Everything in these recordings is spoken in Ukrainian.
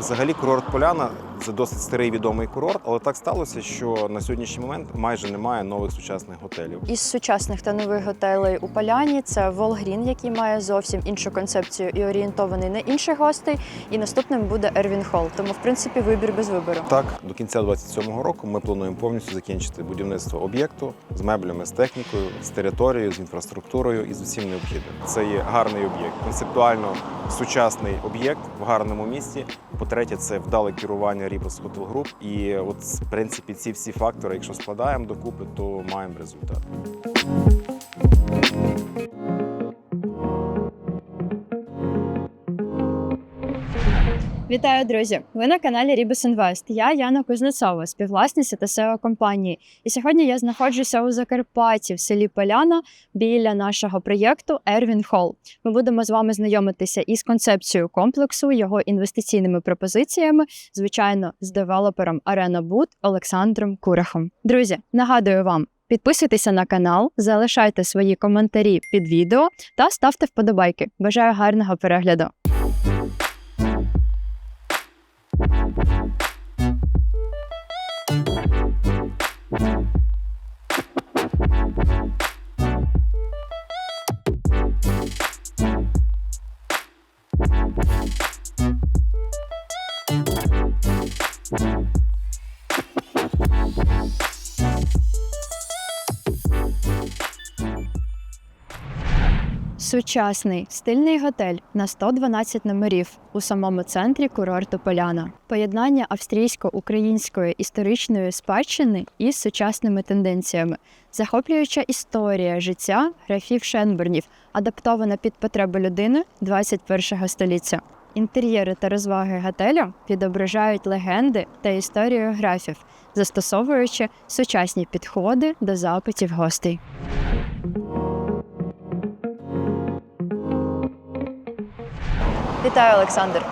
Взагалі, курорт Поляна це досить старий відомий курорт, але так сталося, що на сьогоднішній момент майже немає нових сучасних готелів. Із сучасних та нових готелей у Поляні це Волгрін, який має зовсім іншу концепцію і орієнтований на інших гостей. І наступним буде Ервін Холл. Тому, в принципі, вибір без вибору. Так, до кінця 27-го року ми плануємо повністю закінчити будівництво об'єкту з меблями, з технікою, з територією, з інфраструктурою і з усім необхідним. Це є гарний об'єкт, концептуально сучасний об'єкт в гарному місці. По-третє, це вдале керування Ріпос Hotel Group. І от, в принципі, ці всі фактори, якщо складаємо докупи, то маємо результат. Вітаю, друзі! Ви на каналі Рібус Інвест. Я Яна Кузнецова, співвласниця та SEO компанії. І сьогодні я знаходжуся у Закарпатті в селі Поляна біля нашого проєкту Ервін Холл. Ми будемо з вами знайомитися із концепцією комплексу, його інвестиційними пропозиціями, звичайно, з девелопером Арена Буд Олександром Курахом. Друзі, нагадую вам. Підписуйтеся на канал, залишайте свої коментарі під відео та ставте вподобайки. Бажаю гарного перегляду! Сучасний стильний готель на 112 номерів у самому центрі курорту Поляна. Поєднання австрійсько-української історичної спадщини із сучасними тенденціями, захоплююча історія життя графів Шенбернів, адаптована під потреби людини 21 століття. Інтер'єри та розваги готелю відображають легенди та історію графів, застосовуючи сучасні підходи до запитів гостей. Вітаю, Олександр.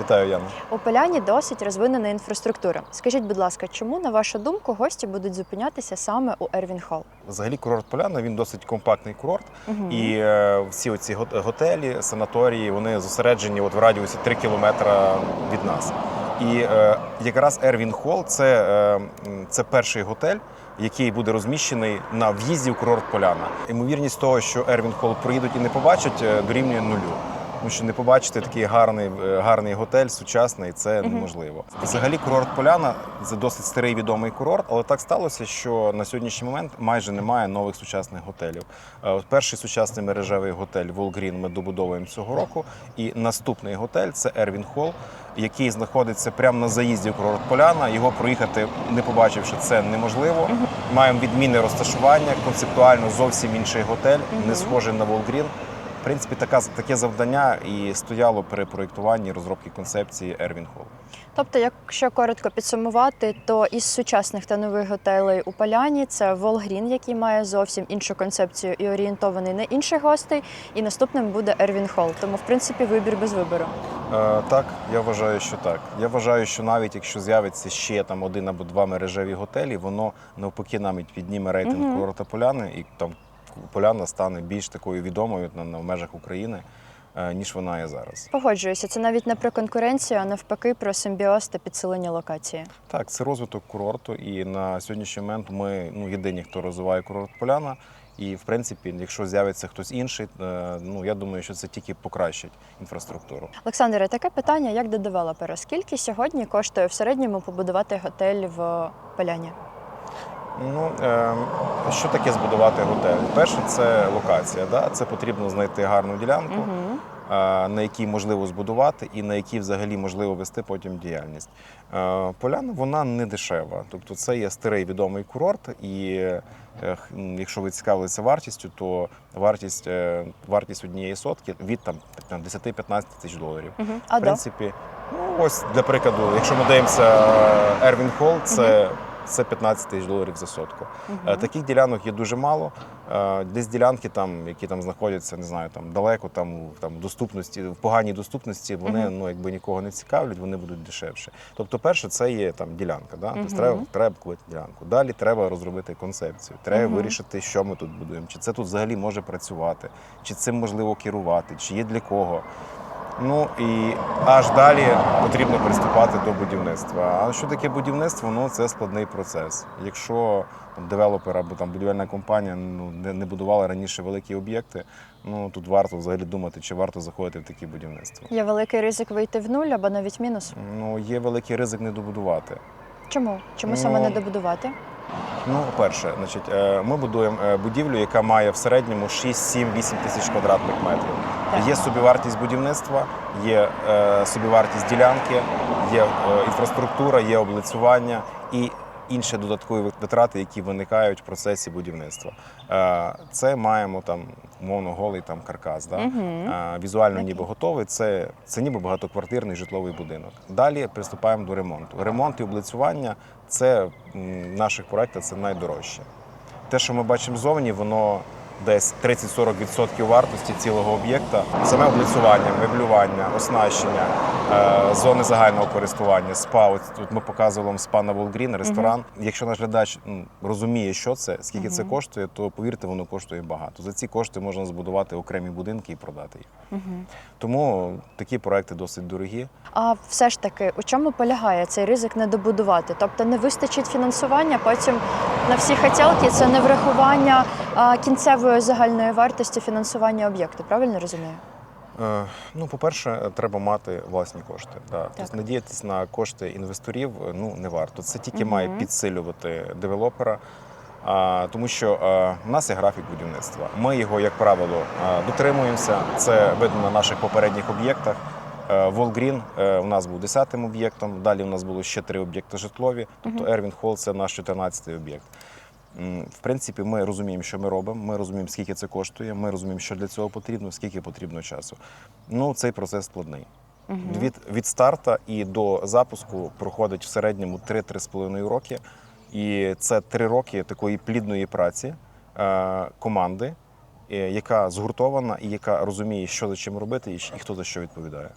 Вітаю, Яна. У Поляні досить розвинена інфраструктура. Скажіть, будь ласка, чому, на вашу думку, гості будуть зупинятися саме у Ервін Холл? Взагалі, курорт Поляна він досить компактний курорт. І е, всі оці готелі, санаторії, вони зосереджені от в радіусі 3 кілометра від нас. І е, якраз Ервін Холл це, е, це перший готель, який буде розміщений на в'їзді в курорт Поляна. Ймовірність того, що Ервін Холл приїдуть і не побачать, е, дорівнює нулю. Тому що не побачити такий гарний, е, гарний готель, сучасний, це неможливо. Взагалі, курорт Поляна це досить старий відомий курорт, але так сталося, що на сьогоднішній момент майже немає нових сучасних готелів. Е, от Перший сучасний мережевий готель Волгрін ми добудовуємо цього року. І наступний готель це Ервін Холл, який знаходиться прямо на заїзді в курорт Поляна. Його проїхати, не побачивши це, неможливо. Маємо відмінне розташування, концептуально зовсім інший готель, не схожий на Волгрін. В принципі, така, таке завдання і стояло при проєктуванні розробки концепції Ервін Холл. Тобто, якщо коротко підсумувати, то із сучасних та нових готелей у Поляні це Волгрін, який має зовсім іншу концепцію і орієнтований на інших гостей. І наступним буде Ервін Холл. Тому, в принципі, вибір без вибору. Е, так, я вважаю, що так. Я вважаю, що навіть якщо з'явиться ще там один або два мережеві готелі, воно навпаки навіть підніме рейтинг курорта Поляни, і там Поляна стане більш такою відомою на, на в межах України, е, ніж вона є зараз. Погоджуюся, це навіть не про конкуренцію, а навпаки про симбіоз та підсилення локації. Так, це розвиток курорту, і на сьогоднішній момент ми ну єдині, хто розвиває курорт Поляна. І в принципі, якщо з'явиться хтось інший, е, ну я думаю, що це тільки покращить інфраструктуру. Олександре, таке питання як до девелопера. Скільки сьогодні коштує в середньому побудувати готель в Поляні? Ну е, що таке збудувати готель? Перше, це локація. Да? Це потрібно знайти гарну ділянку, Угу. на якій можливо збудувати, і на якій взагалі можливо вести потім діяльність. Е, Поляна вона не дешева. Тобто це є старий відомий курорт, і е, якщо ви цікавилися вартістю, то вартість, вартість однієї сотки від там 10-15 тисяч доларів. Угу. А В принципі, ну ось для прикладу, якщо ми дивимося Ервін Холл, це, це 15 тисяч доларів за сотку. Мгм. Таких ділянок є дуже мало. Е, Десь ділянки, там, які там знаходяться, не знаю, там далеко, там, там доступності, в поганій доступності, вони Мгм. ну, якби нікого не цікавлять, вони будуть дешевше. Тобто, перше, це є там ділянка. Да? Тобто треба, треба купити ділянку. Далі треба розробити концепцію. Треба Мгм. вирішити, що ми тут будуємо, чи це тут взагалі може працювати, чи цим можливо керувати, чи є для кого. Ну і аж далі потрібно приступати до будівництва. А що таке будівництво? Ну це складний процес. Якщо там, девелопер або там будівельна компанія ну, не, не будувала раніше великі об'єкти, ну тут варто взагалі думати, чи варто заходити в такі будівництва. Є великий ризик вийти в нуль або навіть мінус. Ну є великий ризик не добудувати. Чому? Чому Ну, саме не добудувати? Ну, перше, значить, е, ми будуємо е, будівлю, яка має в середньому 6, 7, 8 тисяч квадратних метрів. Є собівартість будівництва, є е, собівартість ділянки, є е, інфраструктура, є облицювання і інші додаткові витрати, які виникають в процесі будівництва. Е, Це маємо там умовно голий там каркас. Да? Е, Візуально ніби готовий. Це, це ніби багатоквартирний житловий будинок. Далі приступаємо до ремонту. Ремонт і облицювання це в наших проєктах це найдорожче. Те, що ми бачимо ззовні, воно десь 30-40% вартості цілого об'єкта. Саме облицювання, меблювання, оснащення, е, зони загального користування, спа. От тут ми показували вам спа на Волгрін, ресторан. Якщо наш глядач розуміє, що це, скільки це коштує, то повірте, воно коштує багато. За ці кошти можна збудувати окремі будинки і продати їх. Мгм. Тому такі проекти досить дорогі. А все ж таки, у чому полягає цей ризик не добудувати? Тобто не вистачить фінансування, потім на всі хотілки це не врахування а, кінцевої загальної вартості фінансування об'єкту. Правильно розумію? Е, Ну, по-перше, треба мати власні кошти. Да. Тобто надіятися на кошти інвесторів е, ну, не варто. Це тільки має підсилювати девелопера. А, тому що е, в нас є графік будівництва. Ми його, як правило, е, дотримуємося. Це видно на наших попередніх об'єктах. Волгрін у нас був 10-м об'єктом. Далі у нас було ще три об'єкти житлові. Тобто Ервін Холл це наш 14-й об'єкт. В принципі, ми розуміємо, що ми робимо. Ми розуміємо, скільки це коштує. Ми розуміємо, що для цього потрібно, скільки потрібно часу. Ну, цей процес складний. Угу. Від, від старта і до запуску проходить в середньому 3-3,5 роки. І це три роки такої плідної праці е, команди, яка згуртована і яка розуміє, що за чим робити, і хто за що відповідає.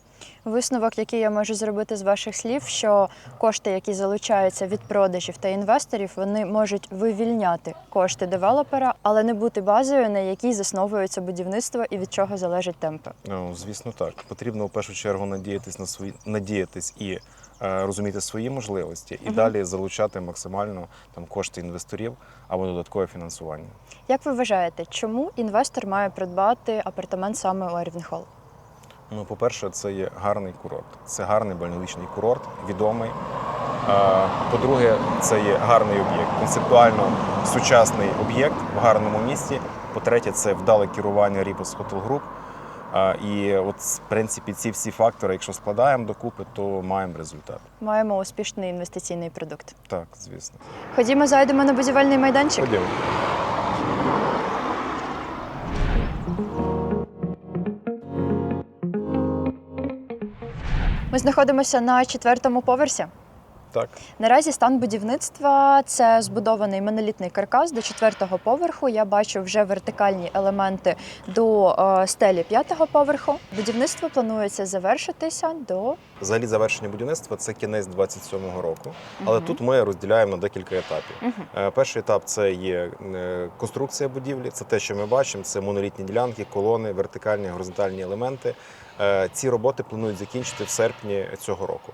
Висновок, який я можу зробити з ваших слів, що кошти, які залучаються від продажів та інвесторів, вони можуть вивільняти кошти девелопера, але не бути базою, на якій засновується будівництво і від чого залежать темпи. Ну, звісно, так. Потрібно в першу чергу надіятись на свої надіятись і е, розуміти свої можливості, і Мгм. далі залучати максимально там кошти інвесторів або додаткове фінансування. Як ви вважаєте, чому інвестор має придбати апартамент саме у Ервін Холл? Ну, по-перше, це є гарний курорт. Це гарний больничний курорт, відомий. Е, По-друге, це є гарний об'єкт, концептуально сучасний об'єкт в гарному місці. По-третє, це вдале керування Ribos Hotel Group. І от, в принципі, ці всі фактори, якщо складаємо докупи, то маємо результат. Маємо успішний інвестиційний продукт. Так, звісно. Ходімо, зайдемо на будівельний майданчик. Ходімо. Ми знаходимося на четвертому поверсі. Так. Наразі стан будівництва це збудований монолітний каркас до четвертого поверху. Я бачу вже вертикальні елементи до е, стелі п'ятого поверху. Будівництво планується завершитися до Взагалі завершення будівництва це кінець 27-го року. Але Мгм. тут ми розділяємо на декілька етапів. Е, Перший етап це є е, конструкція будівлі. Це те, що ми бачимо. Це монолітні ділянки, колони, вертикальні, горизонтальні елементи. Е, Ці роботи планують закінчити в серпні цього року.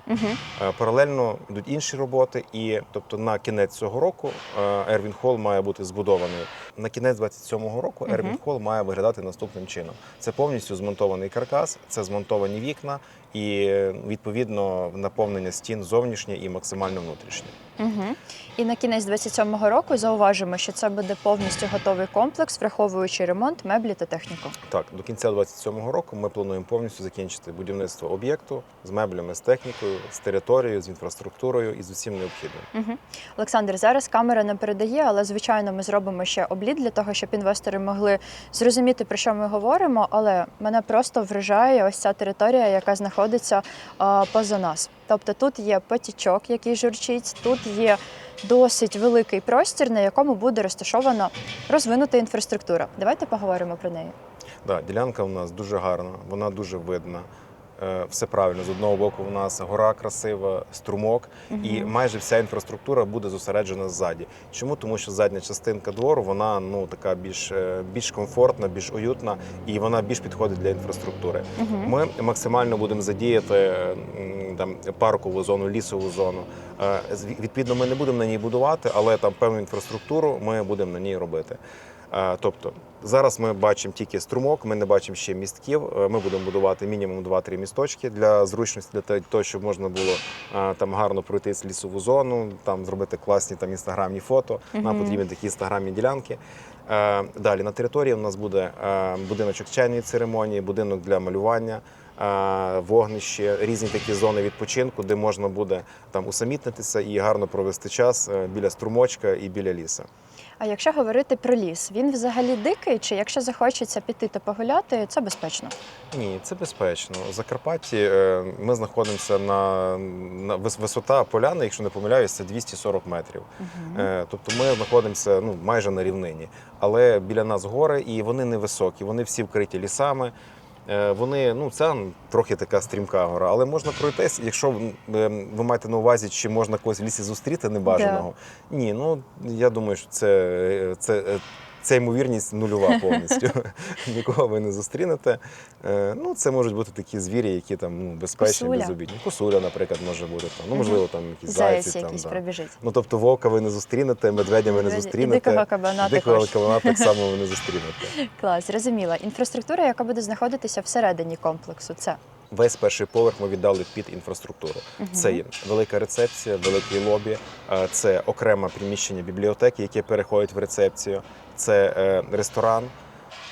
Е, Паралельно йдуть інші роботи, і тобто на кінець цього року Ервін Холл має бути збудований. На кінець 27-го року. Ервін Холл має виглядати наступним чином: це повністю змонтований каркас, це змонтовані вікна і відповідно наповнення стін зовнішнє і максимально внутрішнє. Мгм. І на кінець 27-го року зауважимо, що це буде повністю готовий комплекс, враховуючи ремонт, меблі та техніку. Так, до кінця 27-го року ми плануємо повністю закінчити будівництво об'єкту з меблями, з технікою, з територією, з інфраструктурою і з усім необхідним. Угу. Олександр, зараз камера не передає, але звичайно ми зробимо ще обліт для того, щоб інвестори могли зрозуміти, про що ми говоримо. Але мене просто вражає ось ця територія, яка знаходиться а, поза нас. Тобто тут є потічок, який журчить, тут є досить великий простір, на якому буде розташована розвинута інфраструктура. Давайте поговоримо про неї. Да, ділянка у нас дуже гарна, вона дуже видна. Е, все правильно. З одного боку, у нас гора красива, струмок, і майже вся інфраструктура буде зосереджена ззаді. Чому? Тому що задня частинка двору вона ну така більш, е, більш комфортна, більш уютна і вона більш підходить для інфраструктури. Мгм. Ми максимально будемо задіяти там паркову зону, лісову зону. Е, Відповідно, ми не будемо на ній будувати, але там певну інфраструктуру ми будемо на ній робити. Тобто зараз ми бачимо тільки струмок, ми не бачимо ще містків. Е, Ми будемо будувати мінімум 2-3 місточки для зручності, для того, щоб можна було там гарно пройти з лісову зону, там зробити класні там інстаграмні фото. Нам потрібні такі інстаграмні ділянки. Е, Далі на території у нас буде е, будиночок чайної церемонії, будинок для малювання. Вогнище, різні такі зони відпочинку, де можна буде там усамітнитися і гарно провести час біля струмочка і біля лісу. А якщо говорити про ліс, він взагалі дикий, чи якщо захочеться піти та погуляти, це безпечно? Ні, це безпечно. У Закарпатті е, ми знаходимося на, на висота поляни, якщо не помиляюсь, це 240 метрів. Е, Тобто ми знаходимося ну, майже на рівнині. Але біля нас гори, і вони невисокі, вони всі вкриті лісами. Е, Вони, ну, це трохи така стрімка гора, але можна пройтись, якщо е, ви маєте на увазі, чи можна когось в лісі зустріти небажаного. Ні, ну я думаю, що це, е, це, е, ця ймовірність нульова повністю. Нікого ви не зустрінете. Е, Ну, це можуть бути такі звірі, які там ну, безпечні, Косуля. безобідні. Косуля, наприклад, може бути там. Ну, можливо, там якісь зайці. Там, якийсь да. Ну, тобто вовка ви не зустрінете, медведя ви не І зустрінете. дикого кабана Дикого також. кабана так само ви не зустрінете. Клас, зрозуміла. Інфраструктура, яка буде знаходитися всередині комплексу, це Весь перший поверх ми віддали під інфраструктуру. Мгм. Це є велика рецепція, великий лобі, е, це окреме приміщення бібліотеки, яке переходить в рецепцію. Це е, ресторан.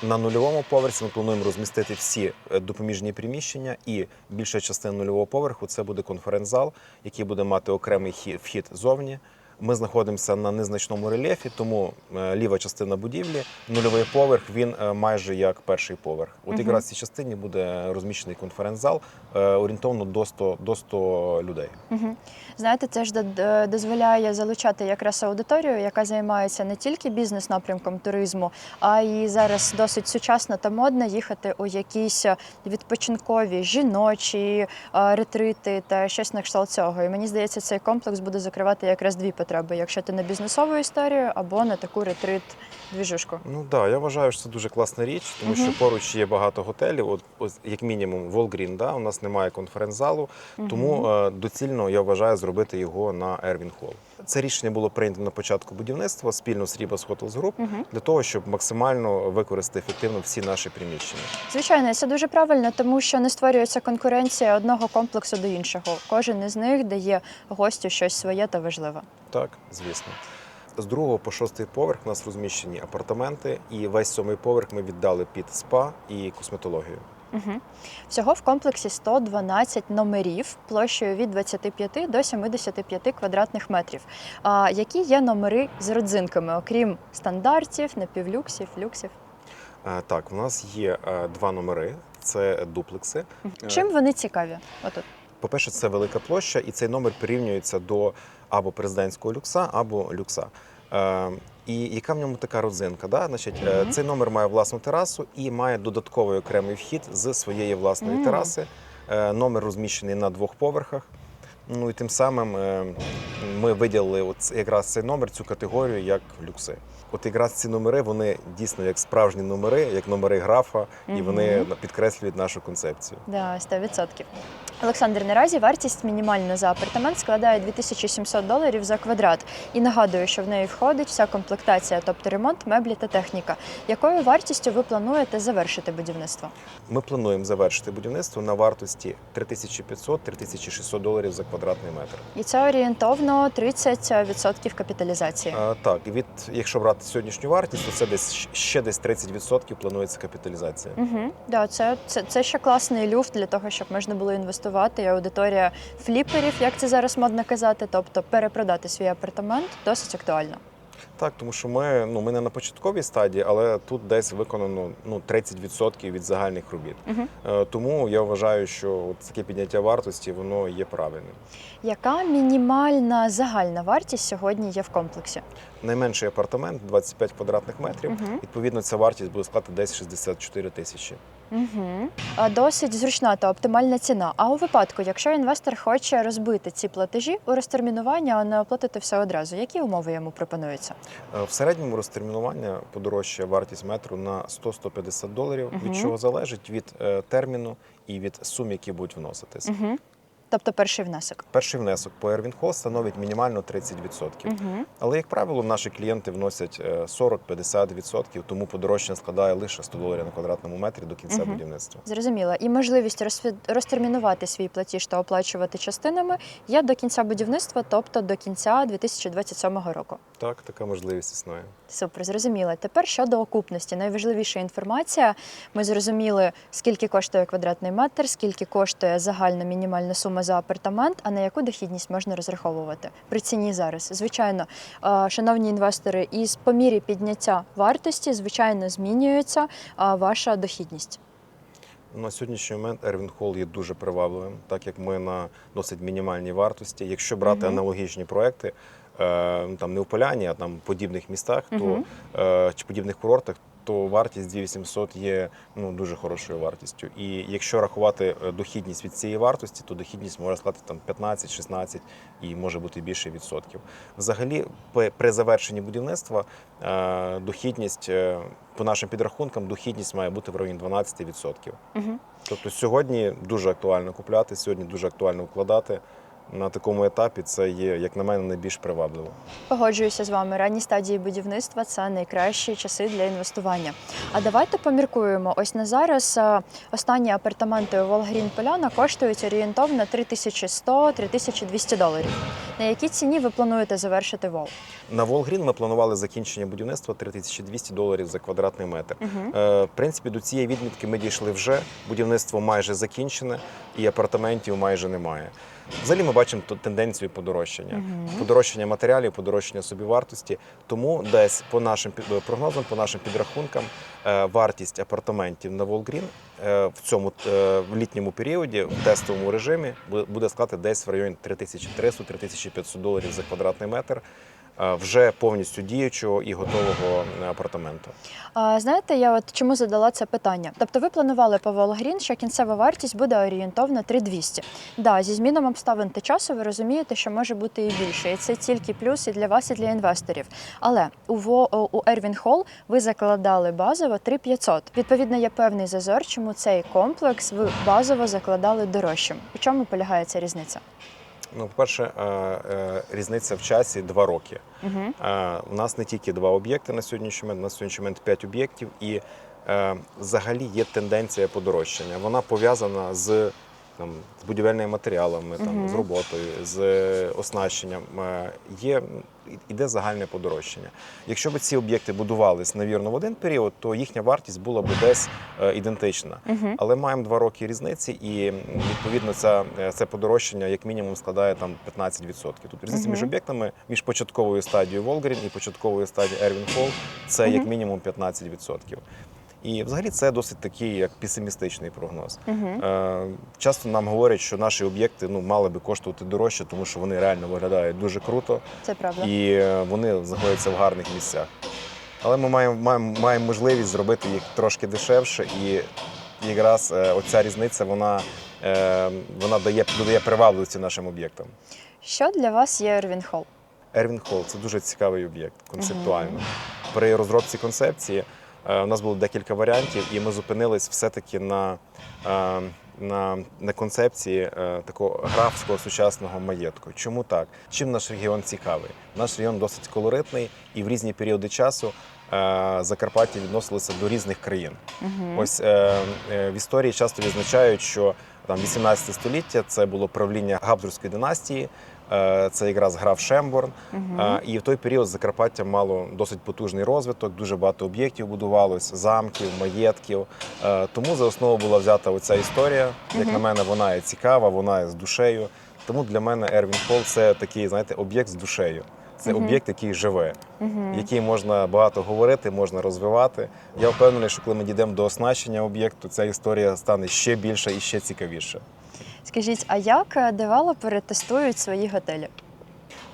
На нульовому поверсі ми плануємо розмістити всі е, допоміжні приміщення, і більша частина нульового поверху це буде конференц-зал, який буде мати окремий вхід зовні. Ми знаходимося на незначному рельєфі, тому е, ліва частина будівлі, нульовий поверх, він е, майже як перший поверх. От якраз в цій частині буде розміщений конференц-зал е, орієнтовно до 100, до 100 людей. Угу. Знаєте, це ж дозволяє залучати якраз аудиторію, яка займається не тільки бізнес-напрямком туризму, а й зараз досить сучасно та модно їхати у якісь відпочинкові жіночі ретрити та щось на кшталт цього. І мені здається, цей комплекс буде закривати якраз дві потреби: якщо ти на бізнесову історію або на таку ретрит двіжушку. Ну так, да, я вважаю, що це дуже класна річ, тому Мгм. що поруч є багато готелів. От, ось, як мінімум, Волгрін, да, у нас немає конференц-залу, тому е, доцільно я вважаю зробити його на Ервін Холл. Це рішення було прийнято на початку будівництва спільно з Ribas Hotels Group Мгм. для того, щоб максимально використати ефективно всі наші приміщення. Звичайно, це дуже правильно, тому що не створюється конкуренція одного комплексу до іншого. Кожен із них дає гостю щось своє та важливе. Так, звісно. З другого по шостий поверх у нас розміщені апартаменти, і весь сьомий поверх ми віддали під спа і косметологію. Угу. Всього в комплексі 112 номерів площею від 25 до 75 квадратних метрів. А які є номери з родзинками, окрім стандартів, напівлюксів, люксів? Е, Так, у нас є е, два номери: це дуплекси. Е, Чим вони цікаві? Отут. По-перше, це велика площа, і цей номер порівнюється до або президентського люкса, або люкса. І яка в ньому така родзинка? Да? Значить, mm -hmm. Цей номер має власну терасу і має додатковий окремий вхід з своєї власної Мгм. тераси. Е, номер розміщений на двох поверхах. Ну і тим самим е, ми виділили от якраз цей номер, цю категорію як люкси. От якраз ці номери вони дійсно як справжні номери, як номери графа, і вони підкреслюють нашу концепцію. Да, 100%. Олександр, наразі вартість мінімальна за апартамент складає 2700 доларів за квадрат. І нагадую, що в неї входить вся комплектація, тобто ремонт, меблі та техніка. Якою вартістю ви плануєте завершити будівництво? Ми плануємо завершити будівництво на вартості 3500-3600 доларів за квадратний метр. І це орієнтовно 30% капіталізації. А, так, і від якщо брати сьогоднішню вартість, то це десь ще десь 30% планується капіталізація. Угу. Да, це, це, це ще класний люфт для того, щоб можна було інвестувати. І аудиторія фліперів, як це зараз модно казати, тобто перепродати свій апартамент, досить актуально. Так, тому що ми ну ми не на початковій стадії, але тут десь виконано ну 30% від загальних робіт. Угу. Е, Тому я вважаю, що от таке підняття вартості воно є правильним. Яка мінімальна загальна вартість сьогодні є в комплексі? Найменший апартамент 25 квадратних метрів. Мгм. Відповідно, ця вартість буде складати десь 64 тисячі. Угу. Досить зручна та оптимальна ціна. А у випадку, якщо інвестор хоче розбити ці платежі у розтермінування, а не оплатити все одразу, які умови йому пропонуються? Е, В середньому розтермінування подорожчає вартість метру на 100-150 доларів, Угу. від чого залежить від е, терміну і від сум, які будуть вноситись. Угу. Тобто перший внесок. Перший внесок по Hall становить мінімально 30%. Угу. Але, як правило, наші клієнти вносять е, 40-50%, тому подорожчання складає лише 100 доларів на квадратному метрі до кінця Мгм. будівництва. Зрозуміло. І можливість розтермінувати свій платіж та оплачувати частинами є до кінця будівництва, тобто до кінця 2027 року. Так, така можливість існує. Супер, зрозуміло. Тепер щодо окупності. Найважливіша інформація. Ми зрозуміли, скільки коштує квадратний метр, скільки коштує загальна мінімальна сума за апартамент, а на яку дохідність можна розраховувати при ціні зараз. Звичайно, е, шановні інвестори, із по мірі підняття вартості, звичайно, змінюється е, ваша дохідність. На сьогоднішній момент Erwin Hall є дуже привабливим, так як ми на досить мінімальній вартості. Якщо брати Мгм. аналогічні проекти, е, там не в Поляні, а там в подібних містах, Мгм. то е, чи подібних курортах, то вартість 2800 є ну дуже хорошою вартістю. І якщо рахувати е, дохідність від цієї вартості, то дохідність може склати там 15-16 і може бути більше відсотків. Взагалі, при завершенні будівництва е, дохідність е, по нашим підрахункам, дохідність має бути в районі 12%. Угу. Тобто сьогодні дуже актуально купляти, сьогодні дуже актуально вкладати. На такому етапі це є, як на мене, найбільш привабливо. Погоджуюся з вами. Ранні стадії будівництва це найкращі часи для інвестування. А давайте поміркуємо. Ось на зараз е, останні апартаменти у Волгрін Поляна коштують орієнтовно 3100-3200 доларів. На якій ціні ви плануєте завершити вол? На Волгрін ми планували закінчення будівництва 3200 доларів за квадратний метр. Угу. Е, В принципі, до цієї відмітки ми дійшли вже. Будівництво майже закінчене, і апартаментів майже немає. Взагалі ми бачимо тенденцію подорожчання. угу. Подорожчання матеріалів, подорожчання собівартості. Тому десь по нашим прогнозам, по нашим підрахункам, е, вартість апартаментів на Волгрін е, в цьому е, в літньому періоді в тестовому режимі буде складати десь в районі 3300-3500 доларів за квадратний метр. Е, Вже повністю діючого і готового е, апартаменту. Знаєте, я от чому задала це питання? Тобто, ви планували по Волгрін, що кінцева вартість буде орієнтовно 3200. Да, зі зміном обставин та часу ви розумієте, що може бути і більше, і це тільки плюс і для вас, і для інвесторів. Але у Во- у Erwin Hall ви закладали базово 3500. Відповідно, є певний зазор, чому цей комплекс ви базово закладали дорожчим. У чому полягає ця різниця? Ну, по-перше, е, е, різниця в часі два роки. Угу. Е, У нас не тільки два об'єкти на сьогоднішній момент, на сьогоднішній момент п'ять об'єктів, і е, взагалі є тенденція подорожчання. Вона пов'язана з, там, з будівельними матеріалами, там, Мгм. з роботою, з е, оснащенням. Е, Є іде загальне подорожчання. Якщо б ці об'єкти будувались навірно в один період, то їхня вартість була б десь е, ідентична. Угу. Але маємо два роки різниці, і відповідно це, це подорожчання як мінімум складає там 15%. Тут різниця між об'єктами, між початковою стадією Волгрін і початковою стадією Erwin Hall це як мінімум 15%. І взагалі це досить такий як песимістичний прогноз. Угу. Е, часто нам говорять, що наші об'єкти ну мали би коштувати дорожче, тому що вони реально виглядають дуже круто Це правда. і е, вони знаходяться в гарних місцях. Але ми маємо, маємо, маємо можливість зробити їх трошки дешевше, і якраз е, оця різниця вона, е, вона дає, додає привабливості нашим об'єктам. Що для вас є Erwin Hall? Ервін Холл це дуже цікавий об'єкт концептуально. При розробці концепції у нас було декілька варіантів, і ми зупинились все-таки на, е, на, на концепції е, такого графського сучасного маєтку. Чому так? Чим наш регіон цікавий? Наш регіон досить колоритний, і в різні періоди часу е, Закарпаття відносилося до різних країн. Угу. Ось е, е, в історії часто відзначають, що там 18 століття це було правління Габсбурзької династії. Е, Це якраз граф Шемборн. Угу. І в той період Закарпаття мало досить потужний розвиток, дуже багато об'єктів будувалось, замків, маєтків. Е, Тому за основу була взята оця історія. Як Мгм. на мене, вона є цікава, вона є з душею. Тому для мене Ервін Холл це такий, знаєте, об'єкт з душею. Це Мгм. об'єкт, який живе, Угу. який можна багато говорити, можна розвивати. Я впевнений, що коли ми дійдемо до оснащення об'єкту, ця історія стане ще більша і ще цікавіша. Скажіть, а як е, девелопери тестують свої готелі?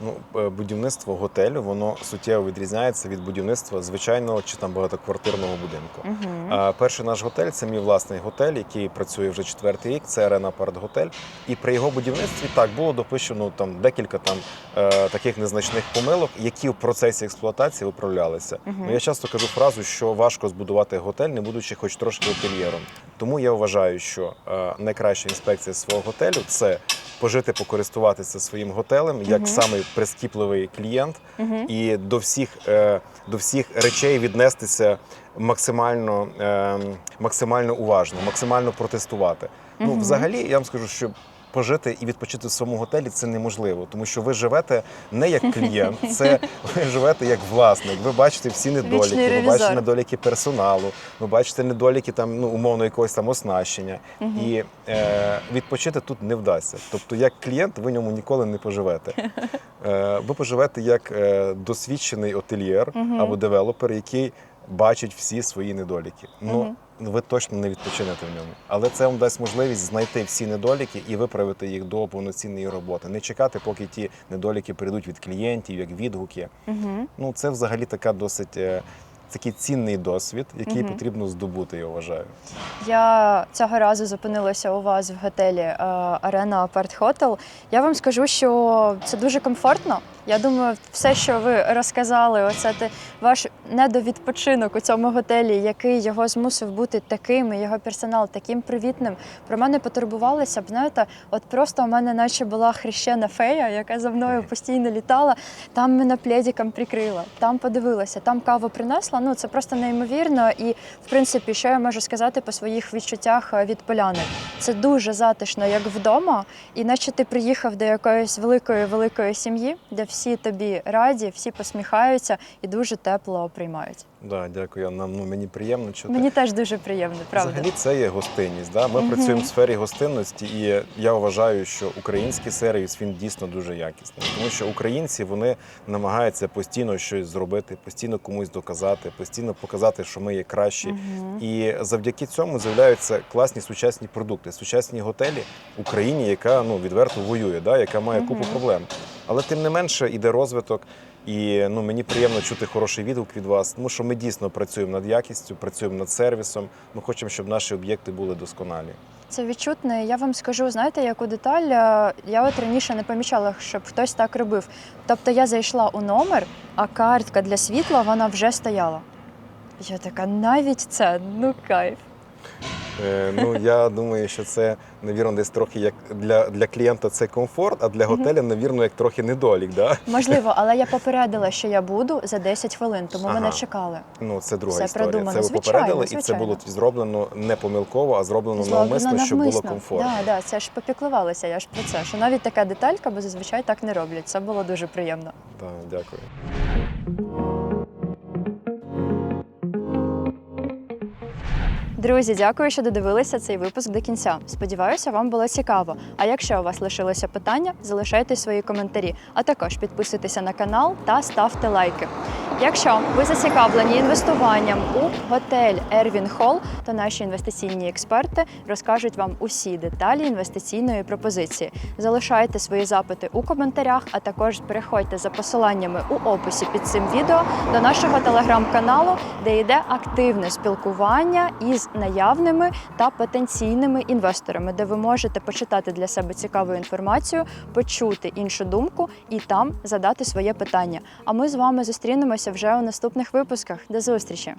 Ну, е, будівництво готелю воно суттєво відрізняється від будівництва звичайного чи там багатоквартирного будинку. Угу. А перший наш готель це мій власний готель, який працює вже четвертий рік. Це Арена Парт Готель. І при його будівництві так було допущено там декілька там е, таких незначних помилок, які в процесі експлуатації виправлялися. Мгм. Ну я часто кажу фразу, що важко збудувати готель, не будучи хоч трошки готельєром. Тому я вважаю, що е, найкраща інспекція свого готелю це пожити, покористуватися своїм готелем як Мгм. Прискіпливий клієнт Угу. і до всіх, е, до всіх речей віднестися максимально, е, максимально уважно, максимально протестувати. Ну, взагалі, я вам скажу, що пожити і відпочити в своєму готелі це неможливо, тому що ви живете не як клієнт, це ви живете як власник. Ви бачите всі недоліки, ви бачите недоліки персоналу, ви бачите недоліки там, ну умовно якогось там оснащення. І е, відпочити тут не вдасться. Тобто, як клієнт, ви ньому ніколи не поживете. Е, ви поживете як е, досвідчений отельєр або девелопер, який бачить всі свої недоліки. Ну. Ви точно не відпочинете в ньому. Але це вам дасть можливість знайти всі недоліки і виправити їх до повноцінної роботи. Не чекати, поки ті недоліки прийдуть від клієнтів, як відгуки. Угу. Ну, це взагалі така досить. Такий цінний досвід, який Мгм. потрібно здобути, я вважаю. Я цього разу зупинилася у вас в готелі Арена Апарт Хотел. Я вам скажу, що це дуже комфортно. Я думаю, все, що ви розказали, оце те, ваш недовідпочинок у цьому готелі, який його змусив бути таким, і його персонал таким привітним. Про мене потурбувалися б. Знаєте, от просто у мене, наче була хрещена фея, яка за мною постійно літала. Там мене пледиком прикрила, там подивилася, там каву принесла. Ну це просто неймовірно. І в принципі, що я можу сказати по своїх відчуттях е, від поляни? Це дуже затишно, як вдома, і наче ти приїхав до якоїсь великої великої сім'ї, де всі тобі раді, всі посміхаються і дуже тепло приймають. Да, дякую. Нам ну мені приємно чути. Мені теж дуже приємно, правда. Взагалі це є гостинність. Да? Ми Мгм. працюємо в сфері гостинності, і я вважаю, що український сервіс він дійсно дуже якісний. Тому що українці вони намагаються постійно щось зробити, постійно комусь доказати, постійно показати, що ми є кращі. Угу. І завдяки цьому з'являються класні сучасні продукти, сучасні готелі в Україні, яка ну відверто воює, да? яка має купу Мгм. проблем. Але тим не менше іде розвиток. І ну мені приємно чути хороший відгук від вас, тому що ми дійсно працюємо над якістю, працюємо над сервісом. Ми хочемо, щоб наші об'єкти були досконалі. Це відчутно. Я вам скажу, знаєте, яку деталь е, я от раніше не помічала, щоб хтось так робив. Тобто я зайшла у номер, а картка для світла вона вже стояла. Я така, навіть це, ну кайф. Е, ну я думаю, що це навірно десь трохи як для, для клієнта це комфорт, а для готеля, навірно, як трохи недолік. Да? Можливо, але я попередила, що я буду за 10 хвилин, тому Ага. мене чекали. Ну це друга Все історія. продумано. Це ви Звичайно, попередили, і це було зроблено не помилково, а зроблено Зроблено навмисно, щоб було навмисно. комфортно. Да, да, це ж попіклувалися, я ж про це. Що навіть така деталька, бо зазвичай так не роблять. Це було дуже приємно. Так, дякую. Друзі, дякую, що додивилися цей випуск до кінця. Сподіваюся, вам було цікаво. А якщо у вас лишилося питання, залишайте свої коментарі, а також підписуйтеся на канал та ставте лайки. Якщо ви зацікавлені інвестуванням у готель Ервін Холл, то наші інвестиційні експерти розкажуть вам усі деталі інвестиційної пропозиції. Залишайте свої запити у коментарях, а також переходьте за посиланнями у описі під цим відео до нашого телеграм-каналу, де йде активне спілкування із наявними та потенційними інвесторами, де ви можете почитати для себе цікаву інформацію, почути іншу думку і там задати своє питання. А ми з вами зустрінемося вже у наступних випусках. До зустрічі!